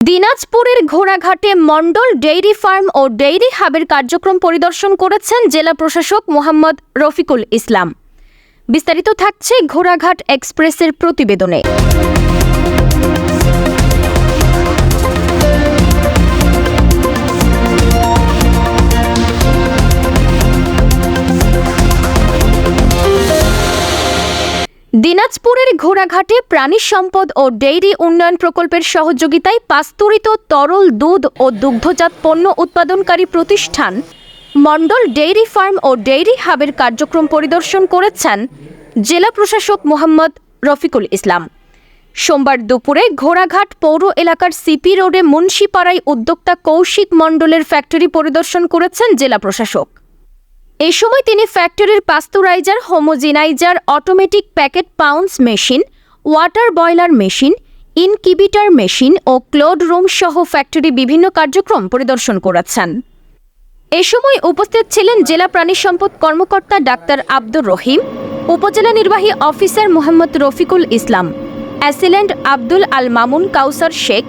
দিনাজপুরের ঘোড়াঘাটে Mondal dairy farm ও ডেইরি হাবের কার্যক্রম পরিদর্শন করেছেন জেলা প্রশাসক মোহাম্মদ রফিকুল ইসলাম। বিস্তারিত থাকছে ঘোড়াঘাট এক্সপ্রেসের প্রতিবেদনে। দিনাজপুরের ঘোড়াঘাটে প্রাণী সম্পদ ও ডেইরি উন্নয়ন প্রকল্পের সহযোগিতায় পাস্তুরিত তরল দুধ ও দুগ্ধজাত পণ্য উৎপাদনকারী প্রতিষ্ঠান মন্ডল ডেইরি ফার্ম ও ডেইরি হাবের কার্যক্রম পরিদর্শন করেছেন জেলা প্রশাসক মোহাম্মদ রফিকুল ইসলাম। সোমবার দুপুরে ঘোড়াঘাট পৌর এলাকার সিপি রোডে মুন্সিপাড়ায় উদ্যোক্তা কৌশিক মণ্ডলের ফ্যাক্টরি পরিদর্শন করেছেন জেলা প্রশাসক। এই সময় তিনি ফ্যাক্টরির pasteuriser, homogeniser, automatic packet pouch machine, water boiler machine incubator machine ও ক্লোড রুম সহ ফ্যাক্টরি বিভিন্ন কার্যক্রম পরিদর্শন করেছেন। এ সময় উপস্থিত ছিলেন জেলা প্রাণী সম্পদ কর্মকর্তা ডাক্তার আব্দুর রহিম, উপজেলা নির্বাহী অফিসার মোহাম্মদ রফিকুল ইসলাম, অ্যাসিলেন্ট আব্দুল আল মামুন কাউসার শেখ,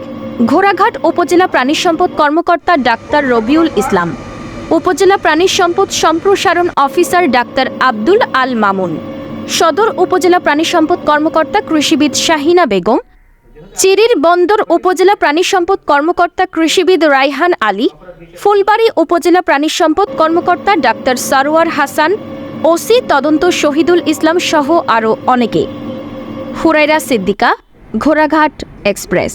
ঘোড়াঘাট উপজেলা প্রাণী সম্পদ কর্মকর্তা ডাক্তার রবিউল ইসলাম। উপজেলা প্রাণী সম্পদ সম্প্রসারণ অফিসার ডাক্তার আব্দুল আল মামুন। সদর উপজেলা প্রাণী সম্পদ কর্মকর্তা কৃষিবিদ শাহিনা বেগম। চিরির বন্দর উপজেলা প্রাণী সম্পদ কর্মকর্তা কৃষিবিদ রাইহান আলী। ফুলবাড়ী উপজেলা প্রাণী সম্পদ কর্মকর্তা ডাক্তার সারোয়ার হাসান। ওসি তদন্ত শহীদুল ইসলাম সহ আরও অনেকে। হুরাইরা সিদ্দিকা, ঘোড়াঘাট এক্সপ্রেস।